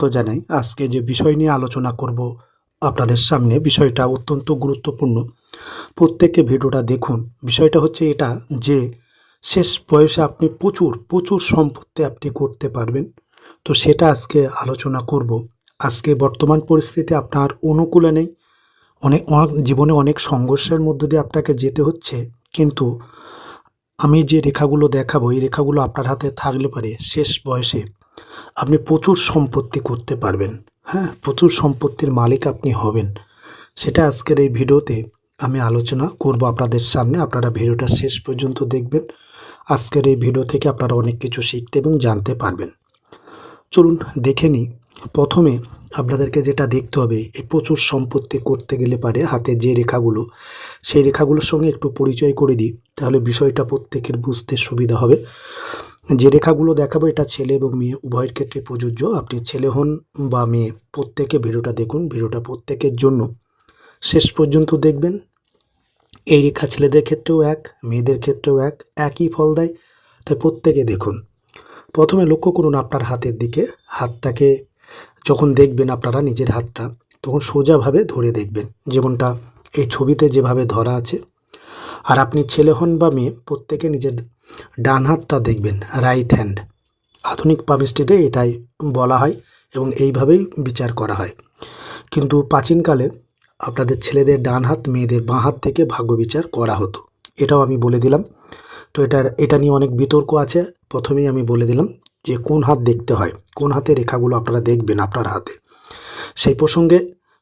তো জানাই, আজকে যে বিষয় নিয়ে আলোচনা করব আপনাদের সামনে, বিষয়টা অত্যন্ত গুরুত্বপূর্ণ। প্রত্যেকে ভিডিওটা দেখুন। বিষয়টা হচ্ছে এটা যে, শেষ বয়সে আপনি প্রচুর প্রচুর সম্পত্তি আপনি করতে পারবেন। তো সেটা আজকে আলোচনা করব। আজকে বর্তমান পরিস্থিতি আপনার অনুকূলে নেই। অনেক অনেক, জীবনে অনেক সংঘর্ষের মধ্য দিয়ে আপনাকে যেতে হচ্ছে। কিন্তু আমি যে রেখাগুলো দেখাবো, এই রেখাগুলো আপনার হাতে থাকলে পারে শেষ বয়সে। আপনি প্রচুর সম্পত্তি করতে পারবেন। হ্যাঁ প্রচুর সম্পত্তির মালিক আপনি হবেন। সেটা আজকের এই ভিডিওতে আমি আলোচনা করব আপনাদের সামনে। আপনারা ভিডিওটা শেষ পর্যন্ত দেখবেন। আজকের এই ভিডিও থেকে আপনারা অনেক কিছু শিখতে এবং জানতে পারবেন। চলুন দেখে নিই। প্রথমে আপনাদেরকে যেটা দেখতে হবে, এই প্রচুর সম্পত্তি করতে গেলে পারে হাতে যে রেখাগুলো, সেই রেখাগুলোর সঙ্গে একটু পরিচয় করে দিই। তাহলে বিষয়টা প্রত্যেকের বুঝতে সুবিধা হবে। যে রেখাগুলো দেখাবো এটা ছেলে এবং মেয়ে। উভয়ের ক্ষেত্রে প্রযোজ্য। আপনি ছেলে হন বা মেয়ে, প্রত্যেকে ভিডিওটা দেখুন, ভিডিওটা প্রত্যেকের জন্য। শেষ পর্যন্ত দেখবেন, এই রেখা ছেলেদের ক্ষেত্রেও এক, মেয়েদের ক্ষেত্রেও এক, একই ফল দেয়, তাই প্রত্যেকে দেখুন। প্রথমে লক্ষ্য করুন আপনার হাতের দিকে। হাতটাকে যখন দেখবেন আপনারা নিজের হাতটা, তখন সোজাভাবে ধরে দেখবেন। যেমনটা এই ছবিতে যেভাবে ধরা আছে। আর আপনি ছেলে হন বা মেয়ে, প্রত্যেকে নিজের ডান হাতটা দেখবেন রাইট হ্যান্ড আধুনিক পামিস্ট্রিতে এটাই বলা হয় এবং এইভাবেই বিচার করা হয়। কিন্তু প্রাচীনকালে আপনাদের ছেলেদের ডান হাত, মেয়েদের বাঁ হাত থেকে ভাগ্য বিচার করা হতো। এটাও আমি বলে দিলাম। তো এটার, এটা নিয়ে অনেক বিতর্ক আছে। প্রথমেই আমি বলে দিলাম যে কোন হাত দেখতে হয়, কোন হাতে রেখাগুলো আপনারা দেখবেন আপনার হাতে। সেই প্রসঙ্গে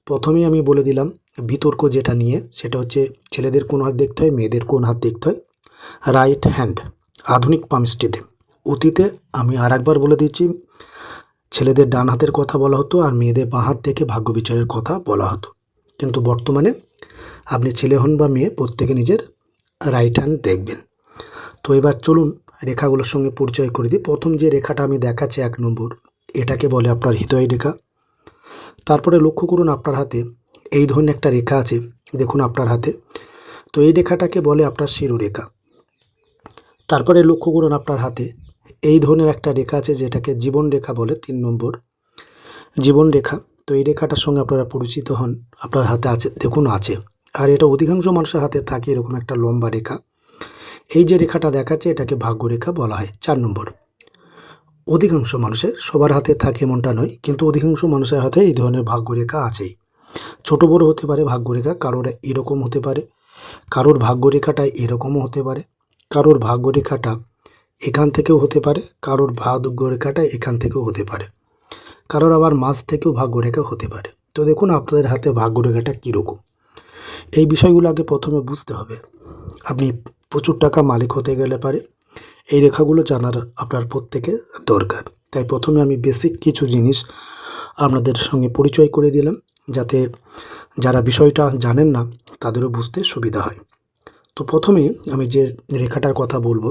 প্রথমেই আমি বলে দিলাম বিতর্ক যেটা নিয়ে, সেটা হচ্ছে ছেলেদের কোন হাত দেখতে হয়, মেয়েদের কোন হাত দেখতে হয়। রাইট হ্যান্ড আধুনিক পামস্টিতে অতীতে আমি আর একবার বলে দিচ্ছি, ছেলেদের ডান হাতের কথা বলা হতো আর মেয়েদের বাঁ হাত থেকে ভাগ্য বিচারের কথা বলা হতো। কিন্তু বর্তমানে আপনি ছেলে হন বা মেয়ে, প্রত্যেকে নিজের রাইট হ্যান্ড দেখবেন। তো এবার চলুন রেখাগুলোর সঙ্গে পরিচয় করে দিই। প্রথম যে রেখাটা আমি দেখাচ্ছি এক নম্বর, এটাকে বলে আপনার হৃদয় রেখা। তারপরে লক্ষ্য করুন আপনার হাতে, এই ধরনের একটা রেখা আছে, দেখুন আপনার হাতে। তো এই রেখাটাকে বলে আপনার শিরোরেখা। তারপরে লক্ষ্য করুন আপনার হাতে। এই ধরনের একটা রেখা আছে যেটাকে জীবন রেখা বলে, তিন নম্বর। জীবন রেখা। তো এই রেখাটার সঙ্গে আপনারা পরিচিত হন। আপনার হাতে আছে, দেখুন আছে। আর এটা অধিকাংশ মানুষের হাতে থাকে এরকম একটা লম্বা রেখা। এই যে রেখাটা দেখাচ্ছে, এটাকে ভাগ্য রেখা বলা হয়, চার নম্বর। অধিকাংশ মানুষের সবার হাতে থাকে এমনটা নয়, কিন্তু অধিকাংশ মানুষের হাতে এই ধরনের ভাগ্যরেখা আছেই। ছোট বড় হতে পারে ভাগ্যরেখা কারোর এরকম হতে পারে। কারোর ভাগ্যরেখাটা এরকমও হতে পারে। কারোর ভাগ্যরেখাটা এখান থেকেও হতে পারে, কারোর ভাগ্যরেখাটা এখান থেকেও হতে পারে। কারোর আবার মাঝ থেকেও ভাগ্যরেখা হতে পারে। তো দেখুন আপনাদের হাতে ভাগ্যরেখাটা কীরকম। এই বিষয়গুলো আগে প্রথমে বুঝতে হবে। আপনি প্রচুর টাকা মালিক হতে গেলে পারে। এই রেখাগুলো জানার আপনার প্রত্যেকের দরকার। তাই প্রথমে আমি বেসিক কিছু জিনিস আপনাদের সঙ্গে পরিচয় করে দিলাম, যাতে যারা বিষয়টা জানেন না, তাদেরও বুঝতে সুবিধা হয়। তো প্রথমে আমি যে রেখাটার কথা বলব,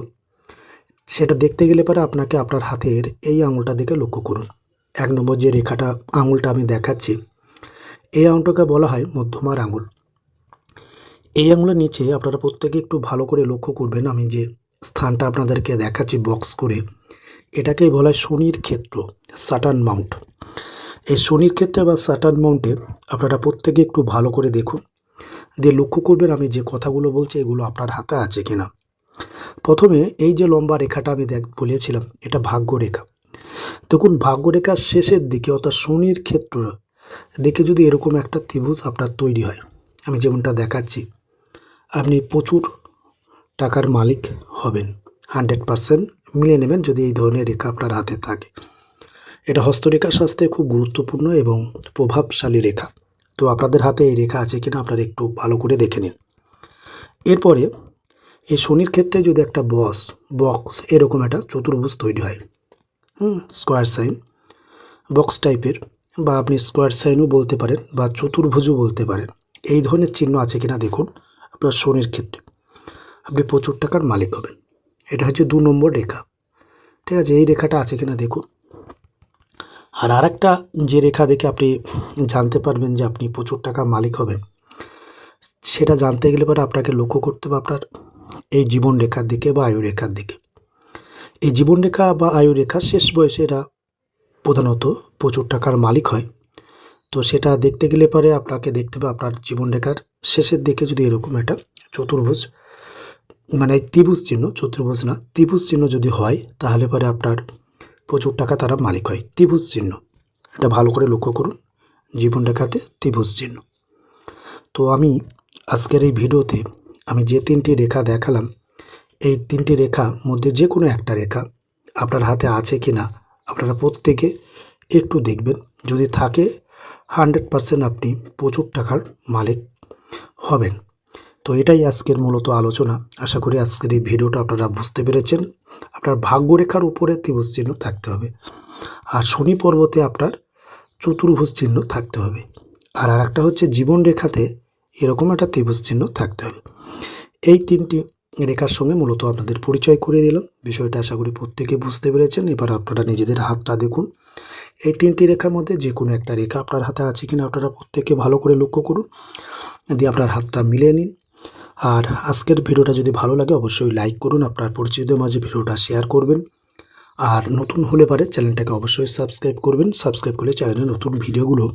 সেটা দেখতে গেলে পরে আপনাকে আপনার হাতের এই আঙুলটা দিকে লক্ষ্য করুন। এক নম্বর যে রেখাটা, আঙুলটা আমি দেখাচ্ছি, এই আঙুলটাকে বলা হয় মধ্যমার আঙুল। এই আঙুলের নিচে আপনারা প্রত্যেকে একটু ভালো করে লক্ষ্য করবেন, আমি যে স্থানটা আপনাদেরকে দেখাচ্ছি বক্স করে, এটাকেই বলা হয় শনির ক্ষেত্র সাটার্ন মাউন্ট এই শনির ক্ষেত্রে বা সাটার্ন মাউন্টে আপনারা প্রত্যেকে একটু ভালো করে দেখুন। দিয়ে লক্ষ্য করবেন আমি যে কথাগুলো বলছি, এগুলো আপনার হাতে আছে কিনা। প্রথমে এই যে লম্বা রেখাটা আমি দেখ, বলেছিলাম, এটা ভাগ্য রেখা। দেখুন, ভাগ্য রেখার শেষের দিকে অর্থাৎ শনির ক্ষেত্র দিকে যদি এরকম একটা ত্রিভুজ আপনার তৈরি হয়, আমি যেমনটা দেখাচ্ছি, আপনি প্রচুর টাকার মালিক হবেন, হান্ড্রেড পারসেন্ট মিলে নেবেন যদি এই ধরনের রেখা আপনার হাতে থাকে। এটা হস্তরেখা শাস্ত্রে খুব গুরুত্বপূর্ণ এবং প্রভাবশালী রেখা। তো আপনাদের হাতে এই রেখা আছে কিনা আপনারা একটু ভালো করে দেখে নিন। এরপরে এই শনির ক্ষেত্রে যদি একটা বস বক্স এরকম একটা চতুর্ভুজ তৈরি হয়, হুম, স্কোয়ার সাইন, বক্স টাইপের বা আপনি স্কোয়ার সাইনও বলতে পারেন বা চতুর্ভুজও বলতে পারেন, এই ধরনের চিহ্ন আছে কিনা দেখুন আপনার শনির ক্ষেত্রে। আপনি প্রচুর টাকার মালিক হবেন। এটা হচ্ছে দু নম্বর রেখা। ঠিক আছে, এই রেখাটা আছে কিনা দেখুন। আর আরেকটা যে রেখা দেখে আপনি জানতে পারবেন যে আপনি প্রচুর টাকার মালিক হবেন, সেটা জানতে গেলে পরে আপনাকে লক্ষ্য করতে হবে আপনার এই জীবন রেখার দিকে বা আয়ু রেখার দিকে। এই জীবন রেখা বা আয়ু রেখার শেষ বয়সে এরা প্রধানত প্রচুর টাকার মালিক হয়। তো সেটা দেখতে গেলে পরে আপনাকে দেখতে হবে আপনার জীবনরেখার শেষের দিকে যদি এরকম একটা চতুর্ভুজ মানে ত্রিভুজ চিহ্ন, চতুর্ভুজ না, ত্রিভুজ চিহ্ন যদি হয়, তাহলে পরে আপনার প্রচুর টাকা তারা মালিক হয়, ত্রিভুজ চিহ্ন। এটা ভালো করে লক্ষ্য করুন জীবনরেখাতে ত্রিভুজ চিহ্ন। তো আমি আজকের এই ভিডিওতে আমি যে তিনটি রেখা দেখালাম, এই তিনটি রেখা মধ্যে যে কোনো একটা রেখা আপনার হাতে আছে কি না আপনারা প্রত্যেকে একটু দেখবেন। যদি থাকে হান্ড্রেড পারসেন্ট আপনি প্রচুর টাকার মালিক হবেন। তো এটাই আজকের মূলত আলোচনা। আশা করি আজকের এই ভিডিওটা আপনারা বুঝতে পেরেছেন। আপনার ভাগ্যরেখার উপরে ত্রিভুজ চিহ্ন থাকতে হবে। আর শনি পর্বতে আপনার চতুর্ভুজ চিহ্ন থাকতে হবে। আর আরেকটা হচ্ছে জীবন রেখাতে এরকম একটা ত্রিভুজ চিহ্ন থাকতে হবে। এই তিনটি রেখার সঙ্গে মূলত আপনাদের পরিচয় করে দিলাম। বিষয়টা আশা করি প্রত্যেকে বুঝতে পেরেছেন। এবার আপনারা নিজেদের হাতটা দেখুন। এই তিনটি রেখার মধ্যে যে কোনো একটা রেখা আপনার হাতে আছে কিনা আপনারা প্রত্যেকে ভালো করে লক্ষ্য করুন। দিয়ে আপনার হাতটা মিলিয়ে নিন। আর আজকের ভিডিওটা যদি ভালো লাগে, অবশ্যই লাইক করুন, আপনার পরিচিতদের মাঝে ভিডিওটা শেয়ার করবেন। আর নতুন হলে পারে চ্যানেলটাকে অবশ্যই সাবস্ক্রাইব করবেন। সাবস্ক্রাইব করলে চ্যানেলে নতুন ভিডিওগুলো